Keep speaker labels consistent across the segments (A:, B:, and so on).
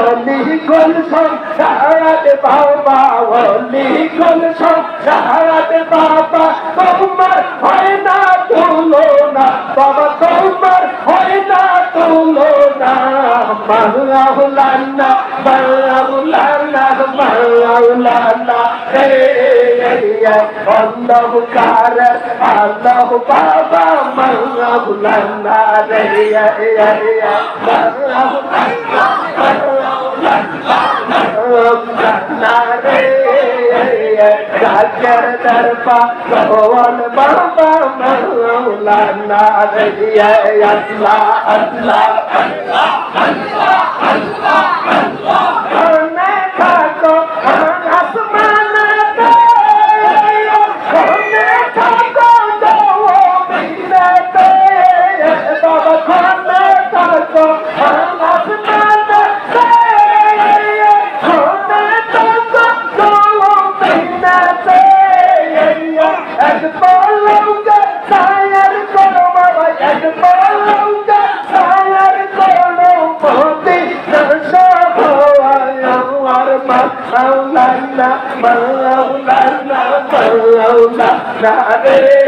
A: অলি গুলশন সারাত বাবা অলি গুলশন সারাত বাবা। তোমার হয় না তুলনা বাবা, তোমার হয় না তুলনা মাওলানা মাওলানা মাওলানা হে আল্লাহ কার আল্লাহ বাবা মাওলানা রে মাওলানা রাজর দরপা ভগবান বাবা মাওলানা রে আল্লাহ আল্লাহ কোনে থাকো আসমানাতে কোনে থাকো এক পলকে সায়ার করো বাবা এক পলকে সায়ার করো মোদি দর্শা আমার মাওলানা মাওলানা মাওলানা রে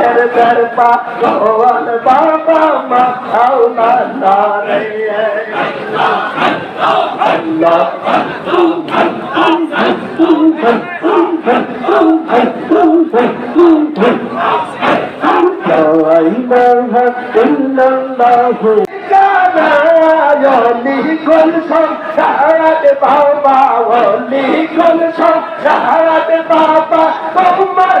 A: এর দরবা ভগবান বাবা মা আও না নারে আল্লাহ আল্লাহ বাবা বাবা তোমার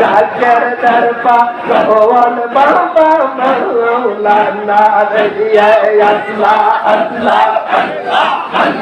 A: রাজর দরপা ভগবান বাবা মৌলানা রে আল্লাহ আল্লাহ আল্লাহ।